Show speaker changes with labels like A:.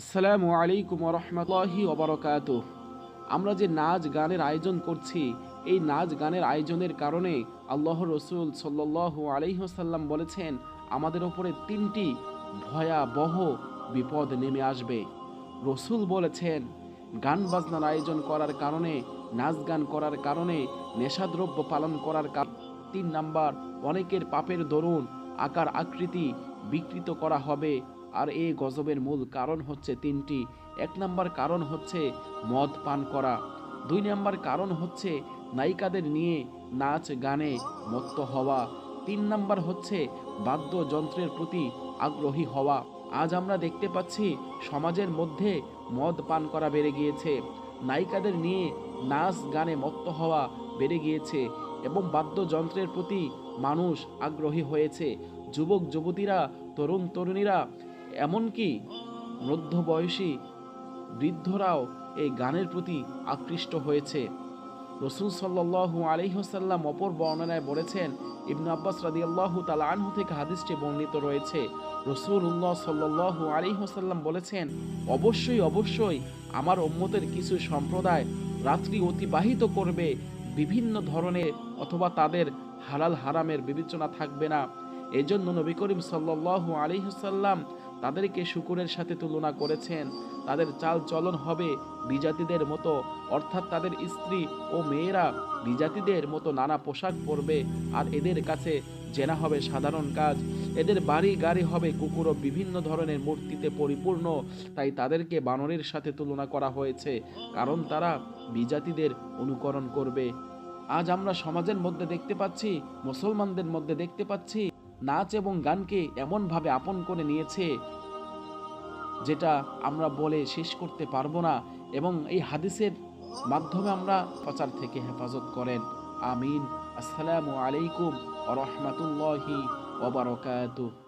A: আসসালামু আলাইকুম রহমতুল্লাহি ওবরকাত আমরা যে নাচ গানের আয়োজন করছি, এই নাচ গানের আয়োজনের কারণে আল্লাহ রসুল সাল্লাহ আলাইহসাল্লাম বলেছেন, আমাদের ওপরে তিনটি ভয়াবহ বিপদ নেমে আসবে। রসুল বলেছেন, গান বাজনার আয়োজন করার কারণে, নাচ গান করার কারণে, নেশাদ্রব্য পালন করার কারণে, তিন নাম্বার, অনেকের পাপের দরুন আকার আকৃতি বিকৃত করা হবে। আর এই গজবের মূল কারণ হচ্ছে তিনটি। এক নাম্বার কারণ হচ্ছে মদ পান করা। দুই নাম্বার কারণ হচ্ছে নায়িকাদের নিয়ে নাচ গানে মত্ত হওয়া। তিন নাম্বার হচ্ছে বাদ্যযন্ত্রের প্রতি আগ্রহী হওয়া। আজ আমরা দেখতে পাচ্ছি সমাজের মধ্যে মদ পান করা বেড়ে গিয়েছে। নায়িকাদের নিয়ে নাচ গানে মত্ত হওয়া বেড়ে গিয়েছে এবং বাদ্যযন্ত্রের প্রতি মানুষ আগ্রহী হয়েছে। যুবক যুবতীরা তরুণ তরুণীরা এমনকি মধ্যবয়সী বৃদ্ধরাও এই গানের প্রতি আকৃষ্ট হয়েছে। রসুল সাল্লাহু আলিহসাল্লাম অপর বর্ণনায় বলেছেন, ইবনু আব্বাস রাদিয়াল্লাহু তালা আনহু থেকে হাদিসটি বর্ণিত রয়েছে। রসুল উল্লাহ সাল্লাহু আলিহসাল্লাম বলেছেন, অবশ্যই অবশ্যই আমার উম্মতের কিছু সম্প্রদায় রাত্রি অতিবাহিত করবে, বিভিন্ন ধরনের অথবা তাদের হালাল হারামের বিবেচনা থাকবে না। এজন্য নবী করিম সাল্লাল্লাহু আলিহসাল্লাম তাদেরকে শুকুরের সাথে তুলনা করেছেন। তাদের চাল চলন হবে বিজাতিদের মতো, অর্থাৎ তাদের স্ত্রী ও মেয়েরা বিজাতিদের মতো নানা পোশাক পরবে আর এদের কাছে জেনা হবে সাধারণ কাজ। এদের বাড়ি গাড়ি হবে কুকুর ও বিভিন্ন ধরনের মূর্তিতে পরিপূর্ণ, তাই তাদেরকে বানরের সাথে তুলনা করা হয়েছে, কারণ তারা বিজাতিদের অনুকরণ করবে। আজ আমরা সমাজের মধ্যে দেখতে পাচ্ছি, মুসলমানদের মধ্যে দেখতে পাচ্ছি নাচ এবং গানকে এমনভাবে আপন করে নিয়েছে যেটা আমরা বলে শেষ করতে পারব না এবং এই হাদিসের মাধ্যমে আমরা প্রচার থেকে হেফাজত করেন। আমিন। আসসালামু আলাইকুম রহমতুল্লাহি ওবরকাতুহ